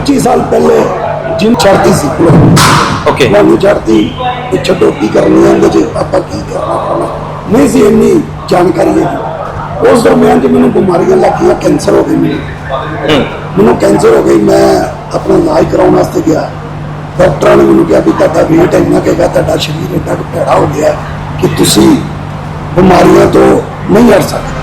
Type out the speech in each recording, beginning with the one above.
25 ਸਾਲ ਪਹਿਲੇ ਜਿਮ ਛੱਡਤੀ ਸੀ। ਓਕੇ ਤੁਹਾਨੂੰ ਛੱਡਤੀ ਤੇ ਛੱਡੋ ਕੀ ਕਰਨੀ ਹੈ ਇਹਦੇ ਚ? ਆਪਾਂ ਕੀ ਕਰਨਾ ਕਰਨਾ ਨਹੀਂ ਸੀ ਇੰਨੀ ਜਾਣਕਾਰੀ ਹੈ ਉਸ ਦਰਮਿਆਨ 'ਚ ਮੈਨੂੰ ਬਿਮਾਰੀਆਂ ਲੱਗੀਆਂ ਕੈਂਸਰ ਹੋ ਗਈ ਮੈਨੂੰ ਮੈਨੂੰ ਕੈਂਸਰ ਹੋ ਗਈ ਮੈਂ ਆਪਣਾ ਇਲਾਜ ਕਰਾਉਣ ਵਾਸਤੇ ਗਿਆ। ਡਾਕਟਰਾਂ ਨੇ ਮੈਨੂੰ ਕਿਹਾ ਵੀ ਤੁਹਾਡਾ weight ਇੰਨਾ ਕੁ ਤੁਹਾਡਾ ਸਰੀਰ ਇੰਨਾ ਭੈੜਾ ਹੋ ਗਿਆ ਕਿ ਤੁਸੀਂ ਬਿਮਾਰੀਆਂ ਤੋਂ ਨਹੀਂ ਹਟ ਸਕਦੇ।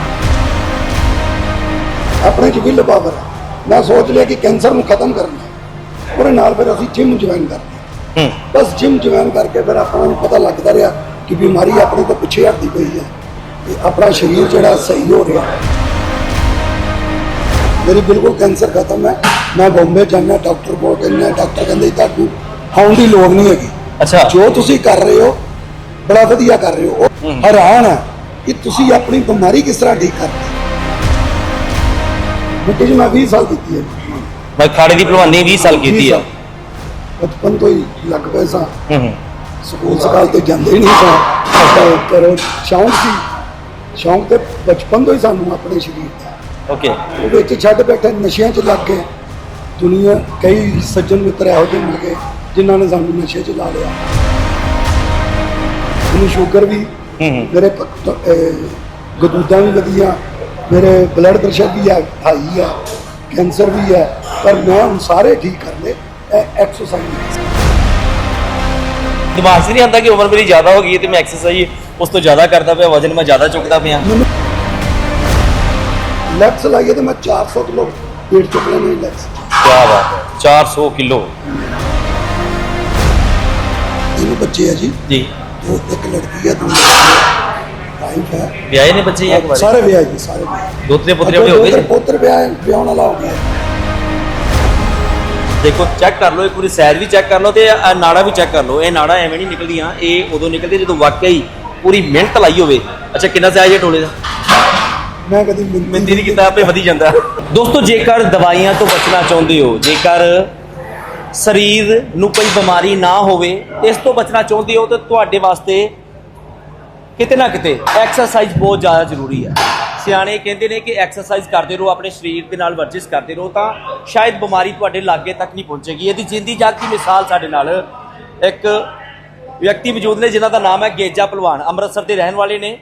ਆਪਣੇ ਚ ਵਿਲ ਪਾਵਰ ਹੈ ਮੈਂ ਸੋਚ ਲਿਆ ਕਿ ਕੈਂਸਰ ਨੂੰ ਖਤਮ ਕਰਨਾ ਹੈ। ਉਹਦੇ ਨਾਲ ਫਿਰ ਅਸੀਂ ਜਿਮ ਜੁਆਇਨ ਕਰਦੇ ਹੂੰ ਬਸ ਜਿਮ ਜੁਆਇਨ ਕਰਕੇ ਫਿਰ ਆਪਾਂ ਨੂੰ ਪਤਾ ਲੱਗਦਾ ਰਿਹਾ ਕਿ ਬਿਮਾਰੀ ਆਪਣੇ ਤੋਂ ਪਿੱਛੇ ਹਟਦੀ ਪਈ ਹੈ ਤੇ ਆਪਣਾ ਸਰੀਰ ਜਿਹੜਾ ਸਹੀ ਹੋ ਰਿਹਾ ਮੇਰੀ ਬਿਲਕੁਲ ਕੈਂਸਰ ਖਤਮ ਹੈ ਮੈਂ ਬੰਬੇ ਜਾਣਾ ਡਾਕਟਰ ਕੋਲ ਕਹਿੰਦਾ ਡਾਕਟਰ ਕਹਿੰਦੇ ਤੁਹਾਨੂੰ ਆਉਣ ਦੀ ਲੋੜ ਨਹੀਂ ਹੈਗੀ ਅੱਛਾ ਜੋ ਤੁਸੀਂ ਕਰ ਰਹੇ ਹੋ ਬੜਾ ਵਧੀਆ ਕਰ ਰਹੇ ਹੋ ਉਹ ਹੈਰਾਨ ਹੈ ਕਿ ਤੁਸੀਂ ਆਪਣੀ ਬਿਮਾਰੀ ਕਿਸ ਤਰ੍ਹਾਂ ਠੀਕ ਕਰਦੇ ਮੈਂ 20 ਸਾਲ ਕੀਤੀ ਹੈ। ਮੈਂ ਖਾੜੇ ਦੀ ਭਲਵਾਨੀ 20 ਸਾਲ ਕੀਤੀ ਆ ਬਚਪਨ ਤੋਂ ਹੀ ਲੱਗ ਪਏ ਸਾਂ। ਹੂੰ ਹੂੰ। ਸਕੂਲ ਸਕਾਲ ਤੇ ਜਾਂਦੇ ਹੀ ਨਹੀਂ ਸਾਂ। ਪਰ ਸ਼ੌਂਕ ਸੀ। ਸ਼ੌਂਕ ਤੇ ਬਚਪਨ ਤੋਂ ਹੀ ਸਾਨੂੰ ਆਪਣੇ ਸਰੀਰ ਦਾ। ਓਕੇ ਉਹ ਵਿੱਚ ਛੱਡ ਬੈਠੇ ਨਸ਼ਿਆਂ 'ਚ ਲੱਗ ਗਏ। ਦੁਨੀਆ ਕਈ ਸੱਜਣ ਮਿੱਤਰ ਇਹੋ ਜਿਹੇ ਮਿਲ ਗਏ ਜਿਨ੍ਹਾਂ ਨੇ ਸਾਨੂੰ ਨਸ਼ੇ 'ਚ ਲਾ ਲਿਆ। ਮੈਨੂੰ ਸ਼ੂਗਰ ਵੀ ਮੇਰੇ ਗਦੂਦਾਂ ਵੀ ਵਧੀਆ। ਮੇਰੇ ਬਲੱਡ ਪ੍ਰੈਸ਼ਰ ਵੀ ਹੈ ਹਾਈ ਹੈ ਕੈਂਸਰ ਵੀ ਹੈ ਪਰ ਮੈਂ ਹੁਣ ਸਾਰੇ ਠੀਕ ਕਰ ਲਏ ਐਕਸਰਸਾਈਜ਼ ਦਿਮਾਗ 'ਚ ਨਹੀਂ ਆਉਂਦਾ ਕਿ ਉਮਰ ਮੇਰੀ ਜ਼ਿਆਦਾ ਹੋ ਗਈ ਹੈ ਤੇ ਮੈਂ ਐਕਸਰਸਾਈਜ਼ ਉਸ ਤੋਂ ਜ਼ਿਆਦਾ ਕਰਦਾ ਪਿਆ ਵਜਨ ਮੈਂ ਜ਼ਿਆਦਾ ਚੁੱਕਦਾ ਪਿਆ। ਲੈਗਸ ਲਾਈਏ ਤੇ ਮੈਂ 400 ਕਿਲੋ weight ਚੁੱਕ ਲੈਣੇ ਲੈਗਸ ਕੀ ਬਾਤ ਹੈ 400 ਕਿਲੋ। ਤਿੰਨ ਬੱਚੇ ਆ ਜੀ। ਜੀ। ਦੋ ਇੱਕ ਲੜਕੀ ਹੈ ਦੋ ਵਾਈਫ ਹੈ। ਵਿਆਹੇ ਨੇ ਬੱਚੇ ਇੱਕ ਵਾਰ ਸਾਰੇ ਵਿਆਹ ਜੀ ਸਾਰੇ ਵਿਆਹ। ਦੋਤਰੇ ਪੁੱਤਰੇ ਵੀ ਹੋ ਗਏ ਦੋਤਰੇ ਜੀ? ਪੋਤਰ ਵਿਆਹ ਵਿਆਹਣ ਵਾਲਾ ਹੋ ਗਿਆ। ਦੇਖੋ ਚੈੱਕ ਕਰ ਲਓ ਇੱਕ ਪੂਰੀ ਸਾਈਜ਼ ਵੀ ਚੈੱਕ ਕਰ ਲਓ ਤੇ ਆਹ ਨਾੜਾ ਵੀ ਚੈੱਕ ਕਰ ਲਓ। ਇਹ ਨਾੜਾ ਐਵੇਂ ਨਹੀਂ ਨਿਕਲਦੀਆਂ ਇਹ ਉਦੋਂ ਨਿਕਲਦੀ ਜਦੋਂ ਵਾਕਿਆ ਹੀ ਪੂਰੀ ਮਿਹਨਤ ਲਾਈ ਹੋਵੇ। ਅੱਛਾ ਕਿੰਨਾ ਸਾਈਜ਼ ਹੈ ਟੋਲੇ ਦਾ? ਮੈਂ ਕਦੀ ਮਿੰਦੀ ਨਹੀਂ ਕੀਤਾ। ਆਪੇ ਵਧੀ ਜਾਂਦਾ। ਦੋਸਤੋ ਜੇਕਰ ਦਵਾਈਆਂ ਤੋਂ ਬਚਣਾ ਚਾਹੁੰਦੇ ਹੋ ਜੇਕਰ ਸਰੀਰ ਨੂੰ ਕੋਈ ਬਿਮਾਰੀ ਨਾ ਹੋਵੇ ਇਸ ਤੋਂ ਬਚਣਾ ਚਾਹੁੰਦੇ ਹੋ ਤਾਂ ਤੁਹਾਡੇ ਵਾਸਤੇ ਕਿਤੇ ਨਾ ਕਿਤੇ ਐਕਸਰਸਾਈਜ਼ ਬਹੁਤ ਜ਼ਿਆਦਾ ਜ਼ਰੂਰੀ ਹੈ। ਸਿਆਣੇ ਕਹਿੰਦੇ ਨੇ ਕਿ ਐਕਸਰਸਾਈਜ਼ ਕਰਦੇ ਰਹੋ, ਆਪਣੇ ਸਰੀਰ ਦੇ ਨਾਲ ਵਰਜਿਸ਼ ਕਰਦੇ ਰਹੋ ਤਾਂ ਸ਼ਾਇਦ ਬਿਮਾਰੀ ਤੁਹਾਡੇ ਲਾਗੇ ਤੱਕ ਨਹੀਂ ਪਹੁੰਚੇਗੀ। ਇਹਦੀ ਜਿੰਦੀ ਜਾਗਦੀ ਮਿਸਾਲ ਸਾਡੇ ਨਾਲ, ਇੱਕ ਵਿਅਕਤੀ ਮੌਜੂਦ ਨੇ ਜਿਨ੍ਹਾਂ ਦਾ ਨਾਮ ਹੈ ਗੇਜਾ ਪਹਿਲਵਾਨ, ਅੰਮ੍ਰਿਤਸਰ ਦੇ ਰਹਿਣ ਵਾਲੇ ਨੇ।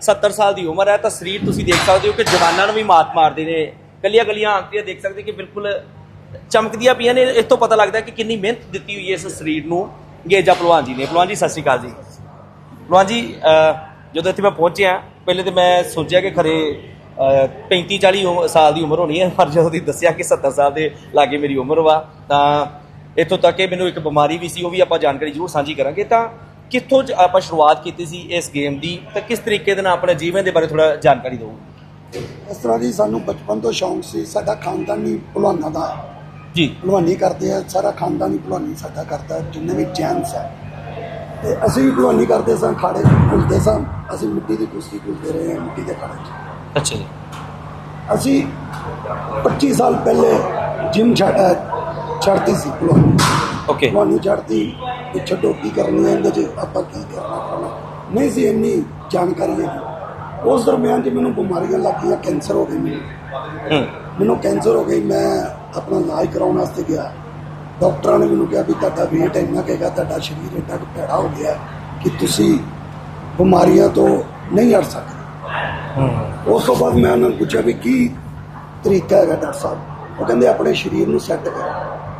70 ਸਾਲ ਦੀ ਉਮਰ ਹੈ ਤਾਂ ਸਰੀਰ ਤੁਸੀਂ ਦੇਖ ਸਕਦੇ ਹੋ ਕਿ ਜਵਾਨਾਂ ਨੂੰ ਵੀ ਮਾਤ ਮਾਰਦੇ ਨੇ। ਕੱਲੀਆਂ ਕੱਲੀਆਂ ਆਂਕੜੀਆਂ ਦੇਖ ਸਕਦੇ ਕਿ ਬਿਲਕੁਲ ਚਮਕਦੀਆਂ ਪਈਆਂ ਨੇ। ਇਸ ਤੋਂ ਪਤਾ ਲੱਗਦਾ ਕਿ ਕਿੰਨੀ ਮਿਹਨਤ ਦਿੱਤੀ ਹੋਈ ਹੈ ਇਸ ਸਰੀਰ ਨੂੰ ਗੇਜਾ ਪਹਿਲਵਾਨ ਜੀ ਨੇ। ਪਹਿਲਵਾਨ ਜੀ, ਸਤਿ ਸ਼੍ਰੀ ਅਕਾਲ ਜੀ। ਪਹਿਲਵਾਨ ਜੀ ਜਦੋਂ ਇੱਥੇ ਮੈਂ ਪਹੁੰਚਿਆ ਪਹਿਲੇ ਤੇ ਮੈਂ ਸੋਚਿਆ ਕਿ ਖਰੇ 35 40 ਉਮ- ਸਾਲ ਦੀ ਉਮਰ ਹੋਣੀ ਹੈ ਪਰ ਜਦੋਂ ਤੁਸੀਂ ਦੱਸਿਆ ਕਿ 70 ਸਾਲ ਦੇ ਲਾਗੇ ਮੇਰੀ ਉਮਰ ਵਾ ਤਾਂ ਇੱਥੋਂ ਤੱਕ ਕਿ ਮੈਨੂੰ ਇੱਕ ਬਿਮਾਰੀ ਵੀ ਸੀ ਉਹ ਵੀ ਆਪਾਂ ਜਾਣਕਾਰੀ ਜ਼ਰੂਰ ਸਾਂਝੀ ਕਰਾਂਗੇ। ਤਾਂ ਕਿੱਥੋਂ ਜ- ਆਪਾਂ ਸ਼ੁਰੂਆਤ ਕੀਤੀ ਸੀ ਇਸ ਗੇਮ ਦੀ ਤਾਂ ਕਿਸ ਤਰੀਕੇ ਦੇ ਨਾਲ ਆਪਣੇ ਜੀਵਨ ਦੇ ਬਾਰੇ ਥੋੜਾ ਜਾਣਕਾਰੀ ਦਿਓ। ਇਸ ਤਰ੍ਹਾਂ ਦੀ ਸਾਨੂੰ ਬਚਪਨ ਤੋਂ ਸ਼ੌਂਕ ਸੀ ਸਾਡਾ ਖਾਨਦਾਨੀ ਭਲਵਾਨਾਂ ਦਾ। ਜੀ। ਭਲਵਾਨੀ ਕਰਦੇ ਆ ਸਾਰਾ ਖਾਨਦਾਨੀ ਭਲਵਾਨੀ ਸਾਡਾ ਕਰਦਾ ਜਿੰਨੇ ਵੀ ਜੈਨਸ ਆ ਤੇ ਅਸੀਂ ਵੀ ਭਲਵਾਨੀ ਕਰਦੇ ਸਾਂ ਖਾੜੇ ਖੁੱਲਦੇ ਸਾਂ ਅਸੀਂ ਮਿੱਟੀ ਦੀ ਕੁਸ਼ਤੀ ਖੁੱਲਦੇ ਰਹੇ ਹਾਂ ਮਿੱਟੀ ਦੇ ਖਾੜੇ 'ਚ। ਅੱਛਾ ਜੀ। ਅਸੀਂ 25 ਸਾਲ ਪਹਿਲੇ ਜਿਮ ਛੱਡਤੀ ਸੀ ਭਲਵਾਨੀ। ਓਕੇ ਭਲਵਾਨੀ ਛੱਡਤੀ ਤੇ ਛੱਡੋ ਕੀ ਕਰਨੀ ਇਹਦੇ 'ਚ ਆਪਾਂ ਕੀ ਕਰਨਾ ਕਰਨਾ। ਨਹੀਂ ਸੀ ਇੰਨੀ ਜਾਣਕਾਰੀ ਹੈ ਉਸ ਦਰਮਿਆਨ 'ਚ ਮੈਨੂੰ ਬਿਮਾਰੀਆਂ ਲੱਗੀਆਂ ਕੈਂਸਰ ਹੋ ਗਈ ਮੈਨੂੰ। ਮੈਨੂੰ ਕੈਂਸਰ ਹੋ ਗਈ ਮੈਂ ਆਪਣਾ ਇਲਾਜ ਕਰਾਉਣ ਵਾਸਤੇ ਗਿਆ। ਡਾਕਟਰਾਂ ਨੇ ਮੈਨੂੰ ਕਿਹਾ ਵੀ ਤੁਹਾਡਾ weight ਇੰਨਾ ਕੁ ਹੈਗਾ ਤੁਹਾਡਾ ਸਰੀਰ ਇੰਨਾ ਕੁ ਭੈੜਾ ਹੋ ਗਿਆ ਕਿ ਤੁਸੀਂ ਬਿਮਾਰੀਆਂ ਤੋਂ ਨਹੀਂ ਹਟ ਸਕਦੇ। ਉਸ ਤੋਂ ਬਾਅਦ ਮੈਂ ਉਹਨਾਂ ਨੂੰ ਪੁੱਛਿਆ ਵੀ ਕੀ ਤਰੀਕਾ ਹੈਗਾ ਡਾਕਟਰ ਸਾਹਿਬ? ਉਹ ਕਹਿੰਦੇ ਆਪਣੇ ਸਰੀਰ ਨੂੰ ਸੈੱਟ ਕਰ।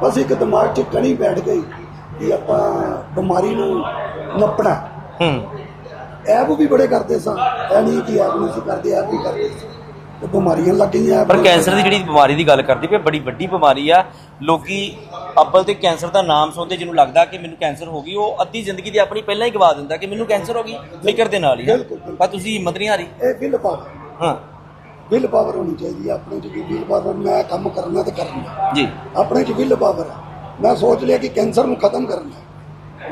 ਬਸ ਇੱਕ ਦਿਮਾਗ 'ਚ ਕਣੀ ਬੈਠ ਗਈ ਕਿ ਆਪਾਂ ਬਿਮਾਰੀ ਨੂੰ ਨੱਪਣਾ। ਹੂੰ। ਐਬ ਵੀ ਬੜੇ ਕਰਦੇ ਸਾਂ। ਇਹ ਨਹੀਂ ਕਿ ਐਬ ਨਹੀਂ ਸੀ ਕਰਦੇ ਐਬ ਵੀ ਕਰਦੇ ਸੀ। ਤੇ ਬਿਮਾਰੀਆਂ ਲੱਗ ਗਈਆਂ। ਪਰ। ਕੈਂਸਰ ਦੀ ਜਿਹੜੀ ਬਿਮਾਰੀ ਦੀ ਗੱਲ ਕਰਦੇ ਪਏ ਬੜੀ ਵੱਡੀ ਬਿਮਾਰੀ ਆ। ਲੋਕੀ ਅੱਬਲ ਤੇ ਕੈਂਸਰ ਦਾ ਨਾਮ ਸੁਣਦੇ ਜਿਹਨੂੰ ਲੱਗਦਾ ਕਿ ਮੈਨੂੰ ਕੈਂਸਰ ਹੋ ਗਈ ਉਹ ਅੱਧੀ ਜ਼ਿੰਦਗੀ ਦੀ ਆਪਣੀ ਪਹਿਲਾਂ ਹੀ ਗਵਾ ਦਿੰਦਾ ਕਿ ਮੈਨੂੰ ਕੈਂਸਰ ਹੋ ਗਈ ਫਿਕਰ ਦੇ ਨਾਲ ਹੀ। ਪਰ ਤੁਸੀਂ ਹਿੰਮਤ ਨਹੀਂ ਹਾਰੀ। ਇਹ ਵਿਲ ਪਾਵਰ। ਹਾਂ। ਵਿਲ ਪਾਵਰ ਹੋਣੀ ਚਾਹੀਦੀ ਆਪਣੇ ਵੀ ਵਿਲ ਪਾਵਰ ਮੈਂ ਕੰਮ ਕਰਨਾ ਤੇ ਕਰਨਾ। ਜੀ। ਆਪਣੇ ਚ ਵਿਲ ਪਾਵਰ ਮੈਂ ਸੋਚ ਲਿਆ ਕਿ ਕੈਂਸਰ ਨੂੰ ਖਤਮ ਕਰਨਾ।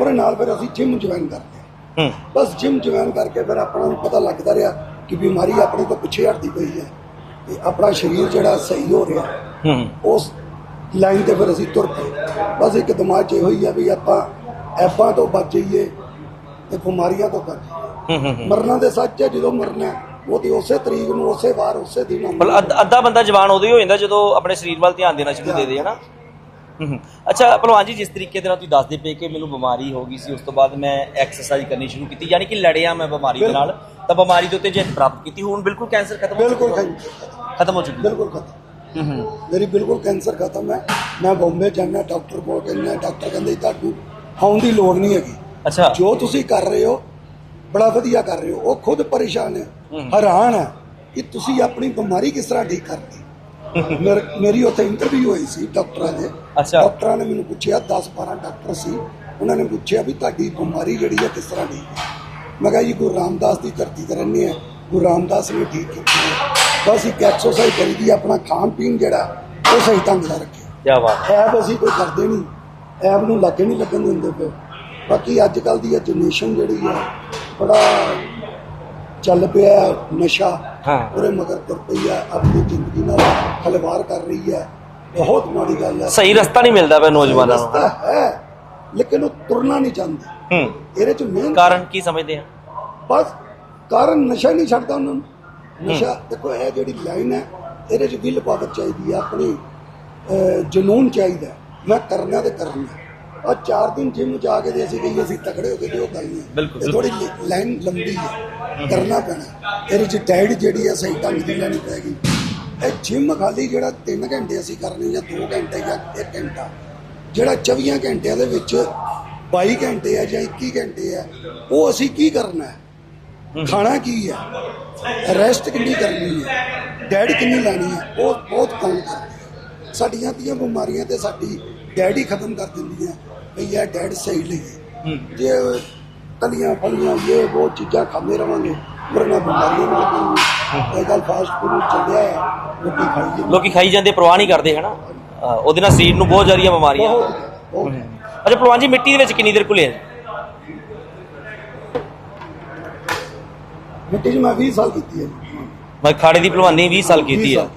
ਉਹਦੇ ਨਾਲ ਫਿਰ ਅਸੀਂ ਜਿਮ ਜੁਆਇਨ ਕਰਦੇ ਹਾਂ। ਹੂੰ। ਬਸ ਜਿਮ ਜੁਆਇਨ ਕਰਕੇ ਫਿਰ ਆਪਣਾ ਨੂੰ ਪਤਾ ਲੱਗਦਾ ਰਿਹਾ ਕਿ ਬਿਮਾਰੀ ਆਪਣੇ ਤੋਂ ਪਿੱਛੇ ਹਟਦੀ ਪਈ ਹੈ ਤੇ ਆਪਣਾ ਸਰੀਰ ਜਿਹੜਾ ਸਹੀ ਹੋ ਰਿਹਾ ਹੂੰ ਉਸ ਲਾਈਨ ਤੇ ਫਿਰ ਅਸੀਂ ਤੁਰ ਪਏ। ਬਸ ਇੱਕ ਦਿਮਾਗ 'ਚ ਇਹੋ ਹੀ ਆ ਵੀ ਆਪਾਂ ਐਬਾਂ ਤੋਂ ਬਚ ਜਾਈਏ ਤੇ ਬਿਮਾਰੀਆਂ ਤੋਂ ਬਚ ਜਾਈਏ। ਮਰਨਾ ਤੇ ਸੱਚ ਹੈ ਜਦੋਂ ਮਰਨਾ ਉਹ ਤੇ ਉਸੇ ਤਰੀਕ ਨੂੰ ਉਸੇ ਵਾਰ ਉਸੇ ਦਿਨ ਪਰ ਅੱਧ- ਅੱਧਾ ਬੰਦਾ ਜਵਾਨ ਉਦੋਂ ਹੀ ਹੋ ਜਾਂਦਾ ਜਦੋਂ ਆਪਣੇ ਸਰੀਰ ਵੱਲ ਧਿਆਨ ਦੇਣਾ ਸ਼ੁਰੂ ਦੇ ਦੇ ਹਨਾ ਹੂੰ। ਅੱਛਾ ਭਲਵਾਨ ਜੀ ਜਿਸ ਤਰੀਕੇ ਦੇ ਨਾਲ ਤੁਸੀਂ ਦੱਸਦੇ ਪਏ ਕਿ ਮੈਨੂੰ ਬਿਮਾਰੀ ਹੋ ਗਈ ਸੀ ਉਸ ਤੋਂ ਬਾਅਦ ਮੈਂ ਐਕਸਰਸਾਈਜ਼ ਕਰਨੀ ਸ਼ੁਰੂ ਕੀਤੀ ਯਾਨੀ ਕਿ ਲੜਿਆ ਮੈਂ ਬਿਮਾਰੀ ਦੇ ਨਾਲ। ਤਾਂ ਬਿਮਾਰੀ ਦੇ ਉੱਤੇ ਜਿੱਤ ਪ੍ਰਾਪਤ ਕੀਤੀ ਹੁਣ ਬਿਲਕੁਲ ਕੈਂਸਰ ਖਤਮ ਹੋ ਬਿਲਕੁਲ ਚੁੱਕਾ ਖਤਮ। ਖਤਮ ਹੋ ਚੁੱਕੀ। ਬਿਲਕੁਲ ਖਤਮ। ਹੂੰ ਹੂੰ। ਮੇਰੀ ਬਿਲਕੁਲ ਕੈਂਸਰ ਖਤਮ ਹੈ। ਮੈਂ ਬੰਬੇ ਜਾਣਾ ਡਾਕਟਰ ਕੋਲ ਕਹਿੰਦਾ ਡਾਕਟਰ ਕਹਿੰਦੇ ਤੁਹਾਨੂੰ ਆਉਣ ਦੀ ਲੋੜ ਨਹੀਂ ਹੈਗੀ। ਅੱਛਾ। ਜੋ ਤੁਸੀਂ ਕਰ ਰਹੇ ਹੋ ਬੜਾ ਵਧੀਆ ਕਰ ਰਹੇ ਹੋ। ਉਹ ਖੁਦ ਪਰੇਸ਼ਾਨ ਹੈ। ਹੈਰਾਨ ਹੈ ਕਿ ਤੁਸੀਂ ਆਪਣੀ ਬਿਮਾਰੀ ਕਿਸ ਤਰ੍ਹਾਂ ਠੀਕ ਕਰ ਲਈ ਮੇਰ- ਮੇਰੀ ਉੱਥੇ ਇੰਟਰਵਿਊ ਹੋਈ ਸੀ ਡਾਕਟਰਾਂ ਦੇ। ਅੱਛਾ। ਡਾਕਟਰਾਂ ਨੇ ਮੈਨੂੰ ਪੁੱਛਿਆ 10 12 ਡਾਕਟਰ ਸੀ। ਉਹਨਾਂ ਨੇ ਪੁੱਛਿਆ ਵੀ ਤੁਹਾਡੀ ਬਿਮਾਰੀ ਜਿਹੜੀ ਹੈ ਕਿਸ ਤਰ੍ਹਾਂ ਠੀਕ ਹੈ। ਮੈਂ ਕਿਹਾ ਜੀ ਗੁਰੂ ਰਾਮਦਾਸ ਦੀ ਧਰਤੀ ਤੇ ਰਹਿੰਦੇ ਆ ਗੁਰੂ ਰਾਮਦਾਸ ਨੇ ਠੀਕ ਕੀਤੀ ਹੈ। ਬਸ ਇੱਕ ਐਕਸਰਸਾਈਜ਼ ਕਰੀਦੀ ਹੈ, ਆਪਣਾ ਖਾਣ ਪੀਣ ਜਿਹੜਾ ਉਹ ਸਹੀ ਢੰਗ ਦਾ ਰੱਖਿਆ। ਕੀ ਬਾਤ ਹੈ। ਐਪ ਅਸੀਂ ਕੋਈ ਕਰਦੇ ਨਹੀਂ। ਐਪ ਨੂੰ ਲਾਗੇ ਨਹੀਂ ਲੱਗਣ ਦਿੰਦੇ ਪਏ। ਬਾਕੀ ਅੱਜ ਕੱਲ ਦੀ ਜਨਰੇਸ਼ਨ ਜਿਹੜੀ ਹੈ ਬੜਾ ਚੱਲ ਪਿਆ ਨਸ਼ਾ ਹਾਂ। ਉਹਦੇ ਮਗਰ ਤੁਰ ਪਈ ਹੈ ਆਪਣੀ ਜ਼ਿੰਦਗੀ ਨਾਲ ਖਲਵਾਰ ਕਰ ਰਹੀ ਹੈ। ਬਹੁਤ ਮਾੜੀ ਗੱਲ ਹੈ। ਸਹੀ ਰਸਤਾ ਨਹੀਂ ਮਿਲਦਾ ਪਿਆ ਨੌਜਵਾਨਾਂ ਨੂੰ। ਰਸਤਾ ਹੈ ਲੇਕਿਨ ਉਹ ਤੁਰਨਾ ਨਹੀਂ ਚਾਹੁੰਦੇ। ਹੂੰ। ਇਹਦੇ ਚ ਮੇਨ ਕਾਰਨ ਕੀ ਸਮਝਦੇ ਆ? ਬਸ ਕਾਰਨ ਨਸ਼ਾ ਨਹੀਂ ਛੱਡਦਾ ਉਹਨਾਂ ਨੂੰ। ਨਸ਼ਾ ਦੇਖੋ ਇਹ ਜਿਹੜੀ ਲਾਈਨ ਹੈ ਇਹਦੇ ਚ ਵਿਲ ਪਾਵਰ ਚਾਹੀਦੀ ਹੈ ਆਪਣੀ ਜਨੂਨ ਚਾਹੀਦਾ। ਮੈਂ ਕਰਨਾ ਤੇ ਕਰਨਾ ਆ ਚਾਰ ਦਿਨ ਜਿਮ ਜਾ ਕੇ ਦੇ ਅਸੀਂ ਗਈ ਅਸੀਂ ਤਕੜੇ ਹੋ ਕੇ ਨਹੀਂ। ਬਿਲਕੁਲ, ਇਹ ਥੋੜੀ ਲਾਈਨ ਲੰਬੀ ਹੈ ਕਰਨਾ ਪੈਣਾ। ਇਹਦੇ ਚ ਡਾਈਟ ਜਿਹੜੀ ਹੈ ਸਹੀ ਢੰਗ ਦੀ ਲੈਣੀ ਪੈਗੀ ਇਹ ਜਿਮ ਖਾਲੀ ਜਿਹੜਾ 3 ਘੰਟੇ ਅਸੀਂ ਕਰਨੇ ਜਾਂ 2 ਘੰਟੇ ਜਾਂ 1 ਘੰਟਾ ਜਿਹੜਾ 24 ਘੰਟਿਆਂ ਦੇ ਵਿੱਚ 22 ਘੰਟੇ ਹੈ ਜਾਂ 21 ਘੰਟੇ ਹੈ ਉਹ ਅਸੀਂ ਕੀ ਕਰਨਾ ਹੈ? ਖਾਣਾ ਕੀ ਹੈ? ਰੈਸਟ ਕਿੰਨੀ ਕਰਨੀ ਹੈ? ਡੈਡ ਕਿੰਨੀ ਲੈਣੀ ਹੈ? ਉਹ ਬਹੁਤ ਕੰਮ ਕਰਦੀ ਹੈ। ਸਾਡੀਆਂ ਦੀਆਂ ਬਿਮਾਰੀਆਂ ਤੇ ਸਾਡੀ ਡੈਡ ਹੀ ਖਤਮ ਕਰ ਦਿੰਦੀ ਹੈ ਵੀ ਇਹ ਡੈਡ ਸਹੀ ਲਈਏ ਜੇ ਤਲੀਆਂ ਫਲੀਆਂ ਇਹ ਉਹ ਚੀਜ਼ਾਂ ਖਾਂਦੇ ਰਵਾਂਗੇ ਨਾਲ ਬਿਮਾਰੀਆਂ ਵੀ ਲੱਗਣਗੀਆਂ ਇਹ ਗੱਲ ਫਾਸਟ ਫੂਡ ਚੱਲਿਆ ਹੈ ਰੋਟੀ ਖਾਈ ਜਾਂਦੇ। ਲੋਕੀ ਖਾਈ ਜਾਂਦੇ ਪ੍ਰਵਾਹ ਨਹੀਂ ਕਰਦੇ ਹਨਾ? ਉਹਦੇ ਨਾਲ ਸਰੀਰ ਨੂੰ ਬਹੁਤ ਜ਼ਿਆਦੀਆਂ ਬਿਮਾਰੀਆਂ। ਅੱਛਾ ਭਲਵਾਨ ਜੀ ਮਿੱਟੀ ਦੇ ਵਿੱਚ ਕਿੰਨੀ ਦੇਰ ਘੁਲੇ ਮਿੱਟੀ 'ਚ ਮੈਂ 20 ਸਾਲ ਕੀਤੀ ਹੈ ਮੈਂ ਖਾੜੇ ਦੀ ਭਲਵਾਨੀ 20 ਸਾਲ ਕੀਤੀ 20 ਹੈ।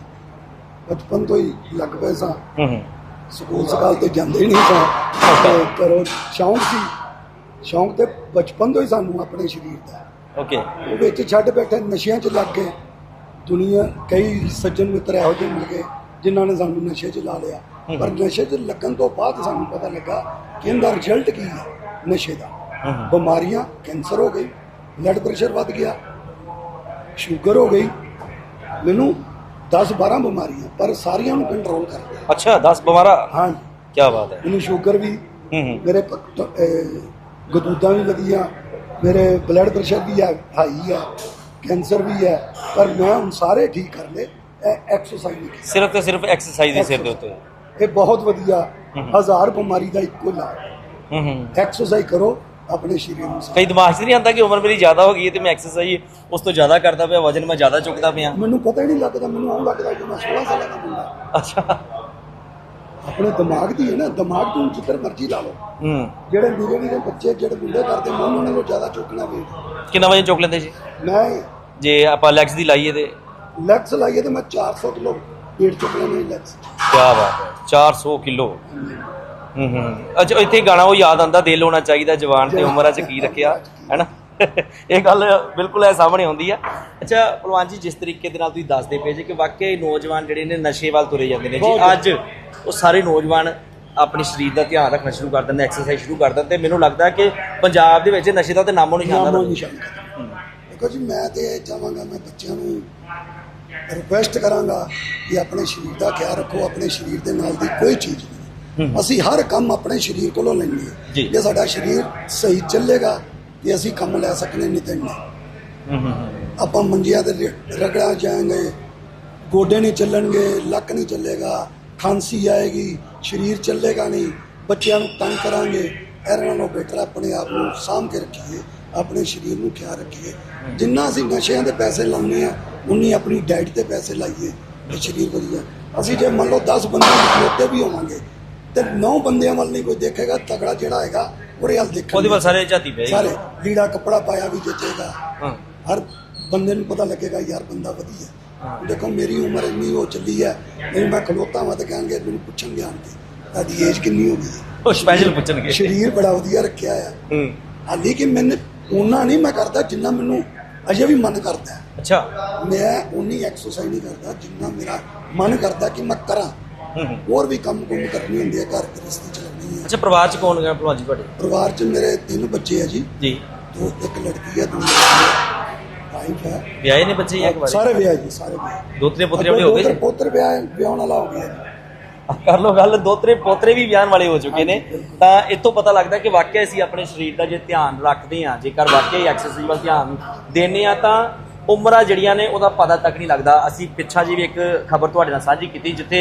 ਬਚਪਨ ਤੋਂ ਹੀ ਲੱਗ ਪਏ ਸਾਂ। ਹੂੰ ਹੂੰ। ਸਕੂਲ ਸਕਾਲ ਤੇ ਜਾਂਦੇ ਹੀ ਨਹੀਂ ਸਾਂ। ਕਰੋ ਸ਼ੌਂਕ ਸੀ। ਸ਼ੌਂਕ ਤੇ ਬਚਪਨ ਤੋਂ ਹੀ ਸਾਨੂੰ ਆਪਣੇ ਸਰੀਰ ਦਾ। ਓਕੇ। ਉਹ ਵਿੱਚ ਛੱਡ ਬੈਠੇ ਨਸ਼ਿਆਂ 'ਚ ਲੱਗ ਗਏ। ਦੁਨੀਆ ਕਈ ਸੱਜਣ ਮਿੱਤਰ ਇਹੋ ਜਿਹੇ ਮਿਲ ਗਏ ਜਿਨ੍ਹਾਂ ਨੇ ਸਾਨੂੰ ਨਸ਼ੇ 'ਚ ਲਾ ਲਿਆ। ਪਰ ਨਸ਼ੇ 'ਚ ਲੱਗਣ ਤੋਂ ਬਾਅਦ ਸਾਨੂੰ ਪਤਾ ਲੱਗਾ ਕਿ ਇਹਦਾ ਰਿਜ਼ਲਟ ਕੀ ਹੈ ਨਸ਼ੇ ਦਾ। ਬਿਮਾਰੀਆਂ ਕੈਂਸਰ ਹੋ ਗਈ ਬਲੱਡ ਪ੍ਰੈਸ਼ਰ ਵੱਧ ਗਿਆ ਸ਼ੂਗਰ ਹੋ ਗਈ। ਮੈਨੂੰ 10 12 ਬਿਮਾਰੀਆਂ ਪਰ ਸਾਰੀਆਂ ਨੂੰ ਕੰਟਰੋਲ ਕਰ ਲਿਆ ਅੱਛਾ 10 ਬਿਮਾਰਾ? ਹਾਂ ਕੀ ਬਾਤ ਹੈ। ਮੈਨੂੰ ਸ਼ੂਗਰ ਵੀ ਹੂੰ ਮੇਰੇ ਗਦੂਦਾਂ ਵੀ ਵਧੀਆ ਮੇਰੇ ਬਲੱਡ ਪ੍ਰੈਸ਼ਰ ਵੀ ਹੈ ਹਾਈ ਹੈ ਕੈਂਸਰ ਵੀ ਹੈ ਪਰ ਮੈਂ ਹੁਣ ਸਾਰੇ ਠੀਕ ਕਰ ਲਏ ਐਕਸਰਸਾਈਜ਼ ਸਿਰਫ ਤੇ ਸਿਰਫ ਐਕਸਰਸਾਈਜ਼ ਦੇ ਸਿਰ ਦੇ ਉੱਤੇ। ਇਹ ਬਹੁਤ ਵਧੀਆ ਹਜ਼ਾਰ ਬਿਮਾਰੀ ਦਾ ਇੱਕੋ ਇਲਾਜ। ਹੂੰ ਹੂੰ। ਐਕਸਰਸਾਈਜ਼ ਕਰੋ ਆਪਣੇ ਸਰੀਰ ਨੂੰ ਕਈ ਦਿਮਾਗ 'ਚ ਨਹੀਂ ਆਉਂਦਾ ਕਿ ਉਮਰ ਮੇਰੀ ਜ਼ਿਆਦਾ ਹੋ ਗਈ ਹੈ ਤੇ ਮੈਂ ਐਕਸਰਸਾਈਜ਼ ਉਸ ਤੋਂ ਜ਼ਿਆਦਾ ਕਰਦਾ ਪਿਆ ਵਜਨ ਮੈਂ ਜ਼ਿਆਦਾ ਚੁੱਕਦਾ ਪਿਆ। ਮੈਨੂੰ ਪਤਾ ਹੀ ਨਹੀਂ ਲੱਗਦਾ ਮੈਨੂੰ ਆਉਂ ਲੱਗਦਾ ਕਿ ਮੈਂ 16 ਸਾਲਾਂ ਦਾ ਮੁੰਡਾ ਅੱਛਾ। ਆਪਣੇ ਦਿਮਾਗ ਦੀ ਹੈ ਨਾ ਦਿਮਾਗ ਤੋਂ ਜਿੱਧਰ ਮਰਜ਼ੀ ਲਾ ਲਓ। ਹੂੰ। ਜਿਹੜੇ ਮੇਰੇ ਵੀਰੇ ਬੱਚੇ ਜਿਹੜੇ ਮੁੰਡੇ ਕਰਦੇ ਮੈਂ ਉਹਨਾਂ ਨਾਲੋਂ ਜ਼ਿਆਦਾ ਚੁੱਕਣਾ ਵੇ ਕਿੰਨਾ ਵਜਨ ਚੁੱਕ ਲੈਂਦੇ ਜੀ? ਮੈਂ ਜੇ ਆਪਾਂ ਲੈਗਸ ਦੀ ਲਾਈਏ ਤੇ? ਲੈਗਸ ਲਾਈਏ ਤੇ ਮੈਂ 400 ਕਿਲੋ weight ਚੁੱਕ ਲੈਣੇ ਲੈਗਸ ਕੀ ਬਾਤ ਹੈ 400 ਕਿਲੋ। ਹੂੰ ਹੂੰ ਅੱਛਾ ਇੱਥੇ ਗਾਣਾ ਉਹ ਯਾਦ ਆਂਦਾ ਦਿਲ ਹੋਣਾ ਚਾਹੀਦਾ ਜਵਾਨ ਤੇ ਉਮਰਾਂ 'ਚ ਕੀ ਰੱਖਿਆ ਹੈਨਾ? ਇਹ ਗੱਲ ਬਿਲਕੁਲ ਐ ਸਾਹਮਣੇ ਆਉਂਦੀ ਆ। ਅੱਛਾ ਭਲਵਾਨ ਜੀ ਜਿਸ ਤਰੀਕੇ ਦੇ ਨਾਲ ਤੁਸੀਂ ਦੱਸਦੇ ਪਏ ਜੀ ਕਿ ਵਾਕਈ ਨੌਜਵਾਨ ਜਿਹੜੇ ਨੇ ਨਸ਼ੇ ਵੱਲ ਤੁਰੇ ਜਾਂਦੇ ਨੇ। ਜੀ। ਅੱਜ ਉਹ ਸਾਰੇ ਨੌਜਵਾਨ ਆਪਣੇ ਸਰੀਰ ਦਾ ਧਿਆਨ ਰੱਖਣਾ ਸ਼ੁਰੂ ਕਰ ਦਿੰਦੇ ਐਕਸਰਸਾਈਜ਼ ਸ਼ੁਰੂ ਕਰ ਦਿੰਦੇ। ਮੈਨੂੰ ਲੱਗਦਾ ਕਿ ਪੰਜਾਬ ਦੇ ਵਿੱਚ ਨਸ਼ੇ ਦਾ ਤੇ ਨਾਮੋ ਨਿਸ਼ਾਨ ਨਾਮੋ ਦਾ ਦੇਖੋ ਜੀ ਮੈਂ ਤੇ ਇਹ ਚਾਹਾਂਗਾ ਮੈਂ ਬੱਚਿਆਂ ਨੂੰ ਰਿਕੁਐਸਟ ਕਰਾਂਗਾ ਕਿ ਆਪਣੇ ਸਰੀਰ ਦਾ ਖਿਆਲ ਰੱਖੋ ਆਪਣੇ ਸਰੀਰ ਦੇ ਨਾਲ ਦੀ ਕੋਈ ਚੀਜ਼ ਅਸੀਂ ਹਰ ਕੰਮ ਆਪਣੇ ਸਰੀਰ ਕੋਲੋਂ ਲੈਂਦੇ। ਹਾਂ। ਜੇ। ਸਾਡਾ ਸਰੀਰ ਸਹੀ ਚੱਲੇਗਾ ਤੇ ਅਸੀਂ ਕੰਮ ਲੈ ਸਕਨੇ ਨਹੀਂ ਤੇ ਨਹੀਂ। ਆਪਾਂ ਮੰਜੀਆਂ ਤੇ ਰਗੜਾ ਜਾਵਾਂਗੇ ਗੋਡੇ ਨਹੀਂ ਚੱਲਣਗੇ ਲੱਕ ਨਹੀਂ ਚੱਲੇਗਾ ਖਾਂਸੀ ਆਏਗੀ ਸਰੀਰ ਚੱਲੇਗਾ ਨਹੀਂ ਬੱਚਿਆਂ ਨੂੰ ਤੰਗ ਕਰਾਂਗੇ ਇਹਨਾਂ ਨਾਲੋਂ ਬੈਟਰ ਆਪਣੇ ਆਪ ਨੂੰ ਸਾਂਭ ਕੇ ਰੱਖੀਏ ਆਪਣੇ ਸਰੀਰ ਨੂੰ ਖਿਆਲ ਰੱਖੀਏ। ਜਿੰਨਾ ਅਸੀਂ ਨਸ਼ਿਆਂ ਦੇ ਪੈਸੇ ਲਾਉਂਦੇ ਆ ਉਨੀ ਆਪਣੀ ਡਾਈਟ ਤੇ ਪੈਸੇ ਲਾਈਏ ਤੇ ਸਰੀਰ ਵਧੀਆ। ਅਸੀਂ ਜੇ ਮੰਨ ਲਓ 10 ਬੰਦੇ ਖਲੋਤੇ ਵੀ ਹੋਵਾਂਗੇ ਤੇ 9 ਬੰਦਿਆਂ ਵੱਲ ਨਹੀਂ ਕੋਈ ਦੇਖੇਗਾ ਤਗੜਾ ਜਿਹੜਾ ਹੈਗਾ ਉਹਦੇ ਵੱਲ ਦੇਖਣ ਉਹਦੇ ਵੱਲ ਸਾਰੇ ਝਾਤੀ ਪਏ ਸਾਰੇ ਲੀੜਾ ਕੱਪੜਾ ਪਾਇਆ ਵੀ ਜੱਚੇਗਾ ਹਾਂ। ਹਰ ਬੰਦੇ ਨੂੰ ਪਤਾ ਲੱਗੇਗਾ ਯਾਰ ਬੰਦਾ ਵਧੀਆ ਦੇਖੋ ਮੇਰੀ ਉਮਰ ਇੰਨੀ ਹੋ ਚੱਲੀ ਹੈ ਨਹੀਂ ਮੈਂ ਖਲੋਤਾ ਵਾਂ ਤੇ ਕਹਿਣਗੇ ਮੈਨੂੰ ਪੁੱਛਣਗੇ ਆਣ ਕੇ ਤੁਹਾਡੀ ਏਜ ਕਿੰਨੀ ਹੋ ਗਈ? ਉਹ ਸਪੈਸ਼ਲ ਪੁੱਛਣਗੇ। ਸਰੀਰ ਬੜਾ ਵਧੀਆ ਰੱਖਿਆ ਆ। ਹੂੰ। ਹਾਲੀ ਕਿ ਮੈਨੂੰ ਉਹਨਾਂ ਨਹੀਂ ਮੈਂ ਕਰਦਾ ਜਿੰਨਾ ਮੈਨੂੰ ਅਜੇ ਵੀ ਮਨ ਕਰਦਾ। ਅੱਛਾ। ਮੈਂ ਉਨੀ ਐਕਸਰਸਾਈਜ਼ ਨਹੀਂ ਕਰਦਾ ਜਿੰਨਾ ਮੇਰਾ ਮਨ ਕਰਦਾ ਕਿ ਮੈਂ ਕਰਾਂ। ਹੋਰ ਵੀ ਕੰਮ ਕੁੰਮ ਕਰਨੇ ਹੁੰਦੇ ਆ ਘਰ ਗ੍ਰਸਤੀ ਚਲਾਉਣੀ ਹੈ ਅੱਛਾ ਪਰਿਵਾਰ ਚ ਕੌਣ ਹੈ ਭਲਵਾਨ ਜੀ ਤੁਹਾਡੇ? ਪਰਿਵਾਰ 'ਚ ਮੇਰੇ ਤਿੰਨ ਬੱਚੇ ਆ ਜੀ। ਜੀ। ਦੋ ਇੱਕ ਲੜਕੀ ਹੈ ਦੋ ਵਾਈਫ ਹੈ ਵਿਆਹੇ ਨੇ ਬੱਚੇ ਜਾਂ ਕੁਵਾਰੇ ਸਾਰੇ ਵਿਆਹ ਜੀ ਸਾਰੇ ਵਿਆਹ। ਦੋਤਰੇ ਪੁੱਤਰੇ ਵਾਲੇ ਹੋ ਗਏ ਜੀ? ਪੁੱਤਰ ਵਿਆਹ ਵਿਆਹਣ ਵਾਲਾ ਹੋ ਗਿਆ ਜੀ। ਕਰ ਲੋ ਗੱਲ ਦੋਤਰੇ ਪੋਤਰੇ ਵੀ ਵਿਆਹਣ ਵਾਲੇ ਹੋ ਚੁੱਕੇ ਨੇ। ਤਾਂ ਇਤੋਂ ਪਤਾ ਲੱਗਦਾ ਕਿ ਵਾਕਿਆ ਅਸੀਂ ਆਪਣੇ ਸਰੀਰ ਦਾ ਜੇ ਧਿਆਨ ਰੱਖਦੇ ਹਾਂ ਜੇਕਰ ਵਾਕਿਆ ਹੀ ਐਕਸਰਸਾਈਜ਼ ਵੱਲ ਧਿਆਨ ਦਿੰਦੇ ਆ ਤਾਂ ਉਮਰਾਂ ਜਿਹੜੀਆਂ ਨੇ ਉਹਦਾ ਪਤਾ ਤੱਕ ਨਹੀਂ ਲੱਗਦਾ। ਅਸੀਂ ਪਿੱਛਾ ਜੀ ਵੀ ਇੱਕ ਖਬਰ ਤੁਹਾਡੇ ਨਾਲ ਸਾਂਝੀ ਕੀਤੀ ਜਿੱਥੇ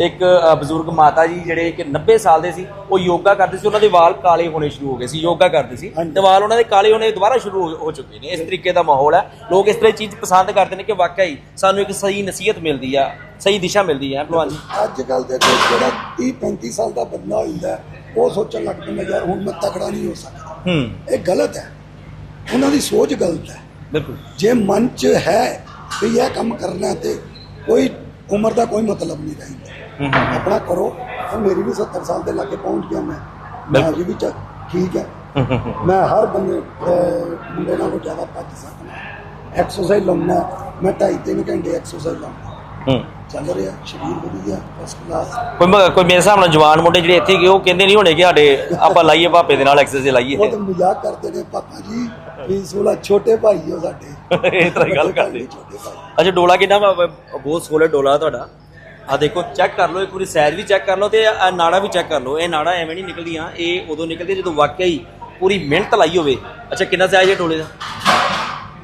ਇੱਕ ਬਜ਼ੁਰਗ ਮਾਤਾ ਜੀ ਜਿਹੜੇ ਕਿ 90 ਸਾਲ ਦੇ ਸੀ ਉਹ ਯੋਗਾ ਕਰਦੇ ਸੀ ਉਹਨਾਂ ਦੇ ਵਾਲ ਕਾਲੇ ਹੋਣੇ ਸ਼ੁਰੂ ਹੋ ਗਏ ਸੀ ਯੋਗਾ ਕਰਦੇ ਸੀ। ਤੇ ਵਾਲ ਉਹਨਾਂ ਦੇ ਕਾਲੇ ਹੋਣੇ ਦੁਬਾਰਾ ਸ਼ੁਰੂ ਹੋ- ਚੁੱਕੇ ਨੇ। ਇਸ ਤਰੀਕੇ ਦਾ ਮਾਹੌਲ ਹੈ। ਲੋਕ ਇਸ ਤਰ੍ਹਾਂ ਦੀ ਚੀਜ਼ ਪਸੰਦ ਕਰਦੇ ਨੇ ਕਿ ਵਾਕਿਆ ਹੀ ਸਾਨੂੰ ਇੱਕ ਸਹੀ ਨਸੀਹਤ ਮਿਲਦੀ ਆ ਸਹੀ ਦਿਸ਼ਾ ਮਿਲਦੀ ਹੈ ਭਲਵਾਨ ਜੀ। ਅੱਜ ਕੱਲ ਦੇ ਜਿਹੜਾ 30 35 ਸਾਲ ਦਾ ਬੰਦਾ ਹੁੰਦਾ ਉਹ ਸੋਚਣ ਲੱਗ ਪੈਂਦਾ ਯਾਰ ਹੁਣ ਮੈਂ ਤਕੜਾ ਨਹੀਂ ਹੋ ਸਕਦਾ। ਹੂੰ। ਇਹ ਗਲਤ ਹੈ। ਉਹਨਾਂ ਦੀ ਸੋਚ ਗਲਤ ਹੈ। ਬਿਲਕੁਲ। ਜੇ ਮਨ 'ਚ ਹੈ ਵੀ ਇਹ ਕੰਮ ਕਰਨਾ ਤੇ ਕੋਈ ਉਮਰ ਦਾ ਕੋਈ ਮਤਲਬ ਨਹੀਂ ਰਹਿੰਦਾ ਆਪਣਾ ਕਰੋ ਹੁਣ ਮੇਰੀ ਵੀ 70 ਸਾਲ ਦੇ ਲਾਗੇ ਪਹੁੰਚ ਗਿਆ ਮੈਂ। ਮੈਂ। ਅਜੇ ਵੀ ਠੀਕ ਹੈ ਮੈਂ ਹਰ ਬੰਦੇ ਮੁੰਡੇ ਨਾਲੋਂ ਜ਼ਿਆਦਾ ਭੱਜ ਸਕਦਾ। ਐਕਸਰਸਾਈਜ਼ ਲਾਉਣਾ ਮੈਂ ਢਾਈ ਤਿੰਨ ਘੰਟੇ ਐਕਸਰਸਾਈਜ਼ ਲਾਉਣਾ ਹੂੰ। ਚੱਲ ਰਿਹਾ ਸਰੀਰ ਵਧੀਆ ਫਸਟ ਕਲਾਸ ਕੋਈ ਮ- ਕੋਈ ਮੇਰੇ ਹਿਸਾਬ ਨਾਲ ਜਵਾਨ ਮੁੰਡੇ ਜਿਹੜੇ ਇੱਥੇ ਗਏ ਉਹ ਕਹਿੰਦੇ ਨਹੀਂ ਹੋਣੇ ਕਿ ਸਾਡੇ ਆਪਾਂ ਲਾਈਏ ਭਾਪੇ ਦੇ ਨਾਲ ਐਕਸਰਸਾਈਜ਼ ਉਹ ਲਾਈਏ ਤਾਂ ਮਜ਼ਾਕ ਕਰਦੇ ਨੇ ਪਾਪਾ ਜੀ ਵੀ ਸੋਲਾ ਛੋਟੇ ਭਾਈ ਹੋ ਸਾਡੇ। ਇਸ ਤਰ੍ਹਾਂ ਗੱਲ ਵੱਡੇ ਭਾਈ ਕਰਦੇ। ਨਹੀਂ, ਛੋਟੇ ਭਾਈ। ਅੱਛਾ ਡੋਲਾ ਕਿੰਨਾ ਵਾ? ਬ- ਬਹੁਤ ਸੋਲੇ ਡੋਲਾ ਤੁਹਾਡਾ। ਆ ਦੇਖੋ ਚੈੱਕ ਕਰ ਲਓ ਇੱਕ ਵਾਰੀ ਸਾਈਜ਼ ਵੀ ਚੈੱਕ ਕਰ ਲਓ ਤੇ ਆਹ ਨਾੜਾ ਵੀ ਚੈੱਕ ਕਰ ਲਓ। ਇਹ ਨਾੜਾ ਐਵੇਂ ਨਹੀਂ ਨਿਕਲਦੀਆਂ ਇਹ ਉਦੋਂ ਨਿਕਲਦੀਆਂ ਜਦੋਂ ਵਾਕਿਆ ਹੀ ਪੂਰੀ ਮਿਹਨਤ ਲਾਈ ਹੋਵੇ। ਅੱਛਾ ਕਿੰਨਾ ਸਾਈਜ਼ ਹੈ ਡੋਲੇ ਦਾ?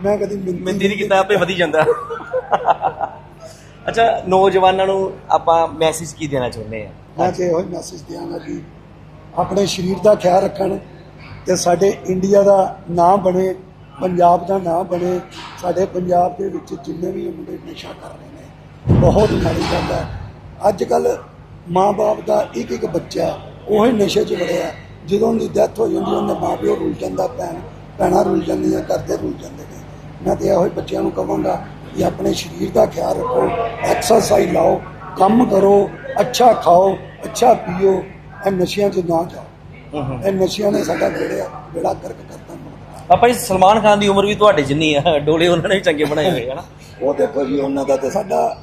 ਮੈਂ ਕਦੀ ਮਿੰਤੀ ਮਿੰਦੀ ਨਹੀਂ ਕੀਤਾ ਆਪੇ ਵਧੀ ਜਾਂਦਾ। ਅੱਛਾ, ਨੌਜਵਾਨਾਂ ਨੂੰ ਆਪਾਂ ਮੈਸੇਜ ਕੀ ਦੇਣਾ ਚਾਹੁੰਦੇ ਆ? ਮੈਂ ਤੇ ਇਹੋ ਮੈਸੇਜ ਦਿਆਂਗਾ ਕਿ ਆਪਣੇ ਸਰੀਰ ਦਾ ਖਿਆਲ ਰੱਖਣ ਤੇ ਸਾਡੇ ਇੰਡੀਆ ਦਾ ਨਾਮ ਬਣੇ, ਪੰਜਾਬ ਦਾ ਨਾਮ ਬਣੇ, ਸਾਡੇ ਪੰਜਾਬ ਦੇ ਵਿੱਚ ਜਿੰਨੇ ਵੀ ਮੁੰਡੇ ਨਸ਼ਾ ਕਰ ਰਹੇ ਨੇ, ਬਹੁਤ ਮਾੜੀ ਗੱਲ ਹੈ। ਅੱਜ ਕੱਲ ਮਾਂ-ਬਾਪ ਦਾ ਇੱਕ ਇੱਕ ਬੱਚਾ ਉਹੀ ਨਸ਼ੇ 'ਚ ਵੜਿਆ, ਜਦੋਂ ਉਹਦੀ ਡੈਥ ਹੋ ਜਾਂਦੀ, ਉਹਦੇ ਮਾਂ-ਪਿਓ ਰੁੱਲ ਜਾਂਦਾ, ਭੈਣ, ਭੈਣਾਂ ਰੁਲ ਜਾਂਦੀਆਂ ਕਰਦੇ ਰੁਲ ਜਾਂਦੇ ਨੇ। ਮੈਂ ਤੇ ਇਹੋ ਹੀ ਬੱਚਿਆਂ ਨੂੰ ਕਹਾਂਗਾ ਕਿ ਆਪਣੇ ਸਰੀਰ ਦਾ ਖਿਆਲ ਰੱਖੋ ਐਕਸਰਸਾਈਜ਼ ਲਾਓ ਕੰਮ ਕਰੋ ਅੱਛਾ ਖਾਓ ਅੱਛਾ ਪੀਓ ਇਹ ਨਸ਼ਿਆਂ 'ਚ ਨਾ ਜਾਓ। ਇਹ ਨਸ਼ਿਆਂ ਨੇ ਸਾਡਾ ਬੇੜਾ ਬੇੜਾ ਕਰਕ ਕਰਤਾ ਪਾਪਾ ਜੀ ਸਲਮਾਨ ਖਾਨ ਦੀ ਉਮਰ ਵੀ ਤੁਹਾਡੇ ਜਿੰਨੀ ਆ ਡੋਲੇ ਉਹਨਾਂ ਨੇ ਵੀ ਚੰਗੇ ਬਣਾਏ ਹੋਏ ਹਨਾ ਉਹ ਦੇਖੋ ਜੀ ਉਹਨਾਂ ਦਾ ਤੇ ਸਾਡਾ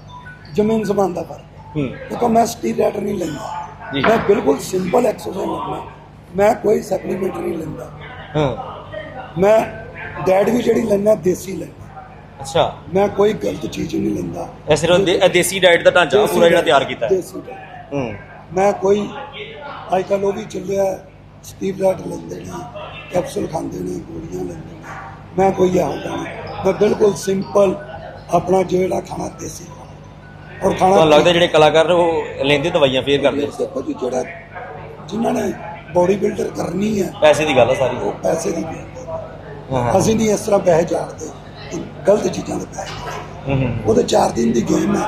ਜ਼ਮੀਨ ਸਮਾਨ ਦਾ ਫ਼ਰਕ ਹੈ। ਦੇਖੋ ਮੈਂ ਸਟੀਰੋਇਡ ਨਹੀਂ ਲੈਂਦਾ। ਜੀ। ਮੈਂ ਬਿਲਕੁਲ ਸਿੰਪਲ ਐਕਸਰਸਾਈਜ਼ ਲੈਂਦਾ ਮੈਂ ਕੋਈ ਸਪਲੀਮੈਂਟ ਨਹੀਂ ਲੈਂਦਾ। ਹਾਂ। ਮੈਂ ਡੈਡ ਵੀ ਜਿਹੜੀ ਲੈਂਦਾ ਦੇਸੀ ਲੈਂਦਾ। ਅੱਛਾ। ਮੈਂ ਕੋਈ ਗਲਤ ਚੀਜ਼ ਨਹੀਂ ਲੈਂਦਾ। ਇਹ ਸਿਰਫ ਦੇ- ਇਹ ਦੇਸੀ ਡਾਈਟ ਦਾ ਢਾਂਚਾ ਦੇਸੀ ਪੂਰਾ ਜਿਹੜਾ ਤਿਆਰ ਕੀਤਾ ਹੈ। ਦੇਸੀ। ਹੂੰ। ਮੈਂ ਕੋਈ ਅੱਜ ਕੱਲ੍ਹ ਉਹ ਵੀ ਚੱਲਿਆ ਸਟੀਰੋਇਡ ਲੈਂਦੇ ਨੇ ਕੈਪਸੂਲ ਖਾਂਦੇ ਨੇ ਗੋਲੀਆਂ ਲੈਂਦੇ ਨੇ। ਮੈਂ ਕੋਈ ਇਹੋ ਜਿਹਾ ਨਹੀਂ। ਮੈਂ ਬਿਲਕੁਲ ਸਿੰਪਲ ਆਪਣਾ ਜਿਹੜਾ ਖਾਣਾ ਦੇਸੀ ਖਾਣਾ। ਔਰ ਖਾਣਾ ਤੁਹਾਨੂੰ ਲੱਗਦਾ ਜਿਹੜੇ ਕਲਾਕਾਰ ਨੇ ਉਹ ਲੈਂਦੇ ਦਵਾਈਆਂ ਫੇਰ ਕਰਦੇ? ਦੇਖੋ ਜੀ ਜਿਹੜਾ ਜਿਨ੍ਹਾਂ ਨੇ ਬੋਡੀ ਬਿਲਡਰ ਕਰਨੀ ਹੈ ਪੈਸੇ ਦੀ ਗੱਲ ਆ ਸਾਰੀ। ਉਹ ਪੈਸੇ ਦੀ ਹਾਂ। ਹਾਂ। ਅਸੀਂ ਨਹੀਂ ਇਸ ਤਰ੍ਹਾਂ ਪੈਸੇ ਜਾਣਦੇ। ਕਿ ਗਲਤ ਚੀਜ਼ਾਂ ਦੇ ਪੈਸੇ ਹੂੰ ਹੂੰ। ਉਹ ਤਾਂ 4 ਦਿਨ ਦੀ ਗੇਮ ਹੈ।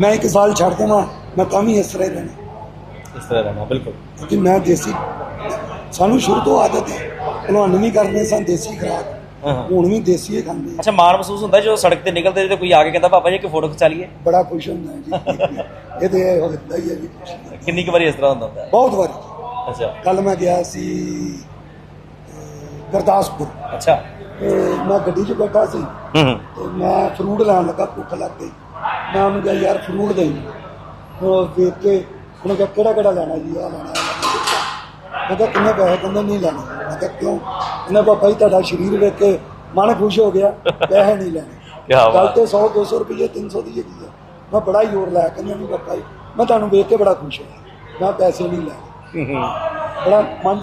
ਮੈਂ ਇੱਕ ਸਾਲ ਛੱਡ ਦੇਵਾਂ ਮੈਂ ਤਾਂ ਵੀ ਇਸ ਤਰ੍ਹਾਂ ਹੀ ਰਹਿਣਾ। ਇਸ ਤਰ੍ਹਾਂ ਰਹਿਣਾ ਬਿਲਕੁਲ। ਕਿਉਂਕਿ ਮੈਂ ਦੇਸੀ ਸਾਨੂੰ ਸ਼ੁਰੂ ਤੋਂ ਆਦਤ ਹੈ। ਭਲਵਾਨੀ ਨਹੀਂ ਕਰਦੇ ਸਾਂ ਦੇਸੀ ਖੁਰਾਕ। ਹੁਣ ਵੀ ਦੇਸੀ ਹੀ ਖਾਂਦੇ। ਅੱਛਾ ਮਾਣ ਮਹਿਸੂਸ ਹੁੰਦਾ ਜਦੋਂ ਸੜਕ ਤੇ ਨਿਕਲਦੇ ਤੇ ਕੋਈ ਆ ਕੇ ਕਹਿੰਦਾ ਪਾਪਾ ਜੀ ਇੱਕ ਫੋਟੋ ਖਿਚਾ ਲਈਏ? ਬੜਾ ਖੁਸ਼ ਹੁੰਦਾ ਜੀ। ਇਹ ਤੇ ਹੁੰਦਾ ਹੀ ਹੈ ਜੀ। ਕਿੰਨੀ ਕੁ ਵਾਰੀ ਇਸ ਤਰ੍ਹਾਂ ਹੁੰਦਾ ਹੁੰਦਾ ਬਹੁਤ ਵਾਰੀ। ਅੱਛਾ। ਕੱਲ ਮੈਂ ਗਿਆ ਸੀ ਗੁਰਦਾਸਪੁਰ। ਅੱਛਾ। ਤੇ ਮੈਂ ਗੱਡੀ 'ਚ ਬੈਠਾ ਸੀ। ਹੂੰ। ਤੇ ਮੈਂ ਫਰੂਟ ਲੈਣ ਲੱਗਾ ਭੁੱਖ ਲੱਗ ਗਈ। ਮੈਂ ਉਹਨੂੰ ਕਿਹਾ ਯਾਰ ਫਰੂਟ ਦੇ। ਉਹ ਵੇਖ ਕੇ ਉਹਨੇ ਕਿਹਾ ਕਿਹੜਾ ਕਿਹੜਾ ਲੈਣਾ ਜੀ? ਆ ਲੈਣਾ ਮੈਂ ਕਿਹਾ ਕਿੰਨੇ ਪੈਸੇ? ਕਹਿੰਦਾ ਨਹੀਂ ਲੈਣੇ। ਮੈਂ ਕਿਹਾ ਕਿਉਂ? ਉਹਨੇ ਕਿਹਾ ਭਾਈ ਤੁਹਾਡਾ ਸਰੀਰ ਵੇਖ ਕੇ ਮਨ ਖੁਸ਼ ਹੋ ਗਿਆ। ਪੈਸੇ ਨਹੀਂ ਲੈਣੇ। ਕਿਆ ਗੱਲ ਤੇ 100 200 ਰੁਪਏ 300 ਦੀ ਹੈਗੀ ਆ। ਮੈਂ ਬੜਾ ਹੀ ਜ਼ੋਰ ਲਾਇਆ ਕਹਿੰਦਾ ਨਹੀਂ ਭਾਈ ਮੈਂ ਤੁਹਾਨੂੰ ਵੇਖ ਕੇ ਬੜਾ ਖੁਸ਼ ਹੋਇਆ। ਮੈਂ ਪੈਸੇ ਨਹੀਂ ਲੈਣੇ। ਬੜਾ ਮਨ